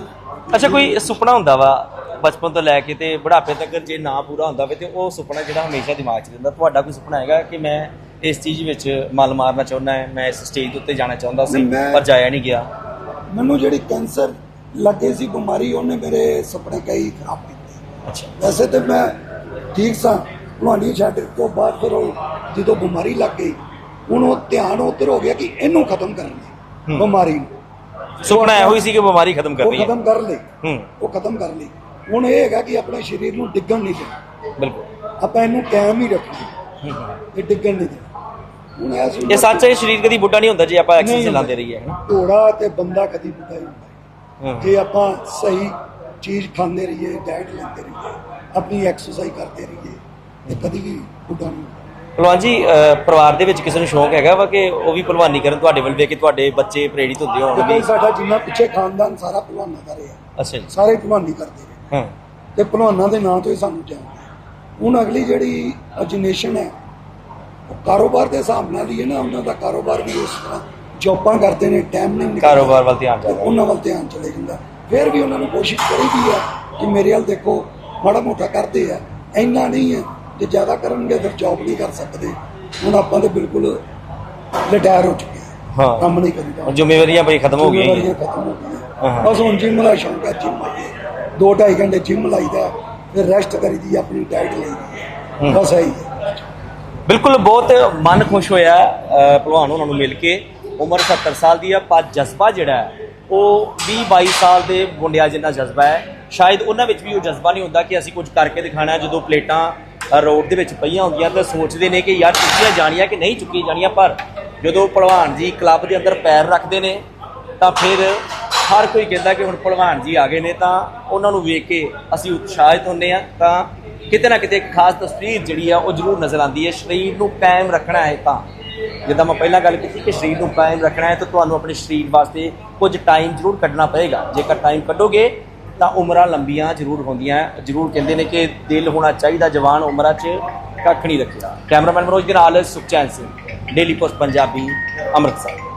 ਅੱਛਾ ਕੋਈ ਸੁਪਨਾ ਹੁੰਦਾ ਵਾ ਬਚਪਨ ਤੋਂ ਲੈ ਕੇ ਤੇ ਬੁਢਾਪੇ ਤੱਕ ਜੇ ਨਾ ਪੂਰਾ ਹੁੰਦਾ ਵੇ ਤੇ ਉਹ ਸੁਪਨਾ ਜਿਹੜਾ ਹਮੇਸ਼ਾ ਦਿਮਾਗ 'ਚ ਰਹਿੰਦਾ। ਤੁਹਾਡਾ ਕੋਈ ਸੁਪਨਾ ਹੈਗਾ ਕਿ ਮੈਂ ਇਸ ਚੀਜ਼ ਵਿੱਚ ਮਲ ਮਾਰਨਾ ਚਾਹੁੰਦਾ ਹਾਂ ਮੈਂ ਇਸ ਸਟੇਜ ਦੇ ਉੱਤੇ ਜਾਣਾ ਚਾਹੁੰਦਾ ਸੀ ਪਰ ਜਾਇਆ ਨਹੀਂ ਗਿਆ? ਮੈਨੂੰ ਜਿਹੜੀ ਕੈਂਸਰ ਲੱਗੇ ਸੀ ਬਿਮਾਰੀ ਉਹਨੇ ਮੇਰੇ ਸੁਪਨੇ ਕਈ ਖਰਾਬ ਕੀਤੇ। ਅੱਛਾ। ਵੈਸੇ ਤੇ ਮੈਂ ਠੀਕ ਸਾਂ ਭਲਵਾਨੀ ਛੱਡ ਤੋਂ ਬਾਅਦ ਫਿਰ ਉਹ ਜਦੋਂ ਬਿਮਾਰੀ ਲੱਗ ਗਈ ਹੁਣ ਉਹ ਧਿਆਨ ਉੱਧਰ ਹੋ ਗਿਆ ਕਿ ਇਹਨੂੰ ਖਤਮ ਕਰਨਾ ਬਿਮਾਰੀ ਨੂੰ। ਸੁਪਨਾ ਇਹੋ ਹੀ ਸੀ ਕਿ ਬਿਮਾਰੀ ਖਤਮ ਉਹ ਕਰਨੀ ਹੈ ਖਤਮ ਕਰ ਲਈ। ਹੂੰ। ਉਹ ਖਤਮ ਕਰ ਲਈ। ਹੁਣ ਇਹ ਹੈਗਾ ਕਿ ਆਪਣੇ ਸਰੀਰ ਨੂੰ ਡਿੱਗਣ ਨਹੀਂ ਦੇਣਾ। ਬਿਲਕੁਲ। ਆਪਾਂ ਇਹਨੂੰ ਕਾਇਮ ਹੀ ਰੱਖਣਾ। ਇਹ ਡਿੱਗਣ ਨਹੀਂ ਦੇਣਾ। ਹੁਣ ਇਹ ਸੱਚ ਹੈ ਸਰੀਰ ਕਦੀ ਬੁੱਢਾ ਨਹੀਂ ਹੁੰਦਾ ਜੇ ਆਪਾਂ ਐਕਸਰਸਾਈਜ਼ ਲਾਉਂਦੇ ਰਹੀਏ ਹੈ ਨਾ? ਘੋੜਾ ਤੇ ਬੰਦਾ ਕਦੀ ਬੁੱਢਾ ਹੀ ਹੁੰਦਾ। ਜੇ ਆਪਾਂ ਸਹੀ ਚੀਜ਼ ਖਾਂਦੇ ਰਹੀਏ ਡਾਈਟ ਲੈਂਦੇ ਰਹੀਏ ਆਪਣੀ ਐਕਸਰਸਾਈਜ਼ ਕਰਦੇ ਰਹੀਏ ਤੇ ਕਦੀ ਵੀ ਬੁੱਢਾ ਨਹੀਂ ਹੁੰਦਾ। ਪਹਿਲਵਾਨ ਜੀ ਅਹ ਪਰਿਵਾਰ ਦੇ ਵਿੱਚ ਕਿਸੇ ਨੂੰ ਸ਼ੌਂਕ ਹੈਗਾ ਵਾ ਕਿ ਉਹ ਵੀ ਪਹਿਲਵਾਨੀ ਕਰਨ ਤੁਹਾਡੇ ਵੱਲ ਵੇਖ ਕੇ ਤੁਹਾਡੇ ਬੱਚੇ ਪ੍ਰੇਰਿਤ ਹੁੰਦੇ ਹੋਣਗੇ? ਸਾਡਾ ਜਿੰਨਾ ਪਿੱਛੇ ਖਾਨਦਾਨ ਸਾਰਾ ਭਲਵਾਨਾਂ ਦਾ ਰਿਹਾ। ਅੱਛਾ ਜੀ। ਸਾਰੇ ਭਲਵਾਨੀ ਕਰਦੇ ਰਹੇ। ਹਾਂ। ਤੇ ਭਲਵਾਨਾਂ ਦੇ ਨਾਂ ਤੋਂ ਹੀ ਸਾਨੂੰ ਜਾਣਦੇ ਹੁਣ ਅਗਲੀ ਜਿਹੜੀ ਜਨਰੇਸ਼ਨ ਹੈ ਉਹ ਕਾਰੋਬਾਰ ਦੇ ਹਿਸਾਬ ਨਾਲ ਹੀ ਹੈ ਨਾ ਉਹਨਾਂ ਦਾ ਕਾਰੋਬਾਰ ਵੀ ਉਸ ਤਰ੍ਹਾਂ ਜੌਬਾਂ ਕਰਦੇ ਨੇ ਟਾਈਮ ਨਹੀਂ। ਕਾਰੋਬਾਰ ਵੱਲ ਧਿਆਨ ਜਾਂਦਾ ਉਹਨਾਂ ਵੱਲ ਧਿਆਨ ਚਲੇ ਜਾਂਦਾ। ਫਿਰ ਵੀ ਉਹਨਾਂ ਨੂੰ ਕੋਸ਼ਿਸ਼ ਕਰੀਦੀ ਹੈ ਕਿ ਮੇਰੇ ਵੱਲ ਦੇਖੋ ਮਾੜਾ ਮੋਟਾ ਕਰਦੇ ਆ। ਇੰਨਾ ਨਹੀਂ ਹੈ ਜੇ ਜ਼ਿਆਦਾ ਕਰਨਗੇ ਫਿਰ ਜੌਬ ਨਹੀਂ ਕਰ ਸਕਦੇ। ਹੁਣ ਆਪਾਂ ਤੇ ਬਿਲਕੁਲ ਰਿਟਾਇਰ ਹੋ ਚੁੱਕੇ ਹਾਂ। ਕੰਮ ਨਹੀਂ ਕਰੀਦਾ। ਜ਼ਿੰਮੇਵਾਰੀਆਂ ਬੜੀ ਖਤਮ ਹੋ ਗਈਆਂ ਜ਼ਿੰਮੇਵਾਰੀਆਂ ਖਤਮ ਹੋ ਗਈਆਂ। ਹਾਂ। ਬਸ ਹੁਣ ਜਿਮ ਦਾ ਸ਼ੌਂਕ ਹੈ ਜਿਮ ਆਈਏ ਦੋ ਢਾਈ ਘੰਟੇ ਜਿਮ ਲਾਈਦਾ ਫਿਰ ਰੈਸਟ ਕਰੀਦੀ ਆਪਣੀ ਡਾਈਟ ਲਈਦੀ ਬਸ ਹੈ। ਬਿਲਕੁਲ ਬਹੁਤ ਮਨ ਖੁਸ਼ ਹੋਇਆ ਭਲਵਾਨ ਉਹਨਾਂ ਨੂੰ ਮਿਲ ਕੇ। ਉਮਰ 70 ਸਾਲ ਦੀ ਆ ਪਰ ਜਜ਼ਬਾ ਜਿਹੜਾ ਉਹ 20 22 ਸਾਲ ਦੇ ਮੁੰਡਿਆਂ ਜਿੰਨਾ ਜਜ਼ਬਾ ਹੈ ਸ਼ਾਇਦ ਉਹਨਾਂ ਵਿੱਚ ਵੀ ਉਹ ਜਜ਼ਬਾ ਨਹੀਂ ਹੁੰਦਾ ਕਿ ਅਸੀਂ ਕੁਝ ਕਰਕੇ ਦਿਖਾਣਾ। ਜਦੋਂ ਪਲੇਟਾਂ ਰੋਡ ਦੇ ਵਿੱਚ ਪਈਆਂ ਹੁੰਦੀਆਂ ਤਾਂ ਸੋਚਦੇ ਨੇ ਕਿ ਯਾਰ ਚੁੱਕੀਆਂ ਜਾਣੀਆਂ ਕਿ ਨਹੀਂ ਚੁੱਕੀਆਂ ਜਾਣੀਆਂ ਪਰ ਜਦੋਂ ਭਲਵਾਨ ਜੀ ਕਲੱਬ ਦੇ ਅੰਦਰ ਪੈਰ ਰੱਖਦੇ ਨੇ ਤਾਂ ਫਿਰ ਹਰ ਕੋਈ ਕਹਿੰਦਾ ਕਿ ਹੁਣ ਭਲਵਾਨ ਜੀ ਆ ਗਏ ਨੇ ਤਾਂ ਉਹਨਾਂ ਨੂੰ ਵੇਖ ਕੇ ਅਸੀਂ ਉਤਸ਼ਾਹਿਤ ਹੁੰਦੇ ਆ ਤਾਂ ਕਿਤੇ ਨਾ ਕਿਤੇ ਇੱਕ ਖਾਸ ਤਸਵੀਰ ਜਿਹੜੀ ਆ, ਉਹ ਜ਼ਰੂਰ ਨਜ਼ਰ ਆਉਂਦੀ ਹੈ। ਸਰੀਰ ਨੂੰ ਕਾਇਮ ਰੱਖਣਾ ਹੈ ਤਾਂ। ਜਿੱਦਾਂ ਮੈਂ ਪਹਿਲਾਂ ਗੱਲ ਕੀਤੀ ਕਿ ਸਰੀਰ ਨੂੰ ਕਾਇਮ ਰੱਖਣਾ ਹੈ ਤਾਂ ਤੁਹਾਨੂੰ ਆਪਣੇ ਸਰੀਰ ਵਾਸਤੇ ਕੁਝ ਟਾਈਮ ਜ਼ਰੂਰ ਕੱਢਣਾ ਪਏਗਾ। ਜੇਕਰ ਟਾਈਮ ਕੱਢੋਗੇ ਤਾਂ ਉਮਰਾਂ ਲੰਬੀਆਂ ਜ਼ਰੂਰ ਹੁੰਦੀਆਂ। ਜ਼ਰੂਰ ਕਹਿੰਦੇ ਨੇ ਕਿ ਦਿਲ ਹੋਣਾ ਚਾਹੀਦਾ, ਜਵਾਨ ਉਮਰਾਂ 'ਚ ਕੱਖ ਨਹੀਂ ਰੱਖਿਆ ਕੈਮਰਾਮੈਨ ਮਨੋਜ ਦੇ ਨਾਲ ਸੁਖਚੈਨ ਸਿੰਘ, ਡੇਲੀ ਪੋਸਟ, ਪੰਜਾਬੀ, ਅੰਮ੍ਰਿਤਸਰ।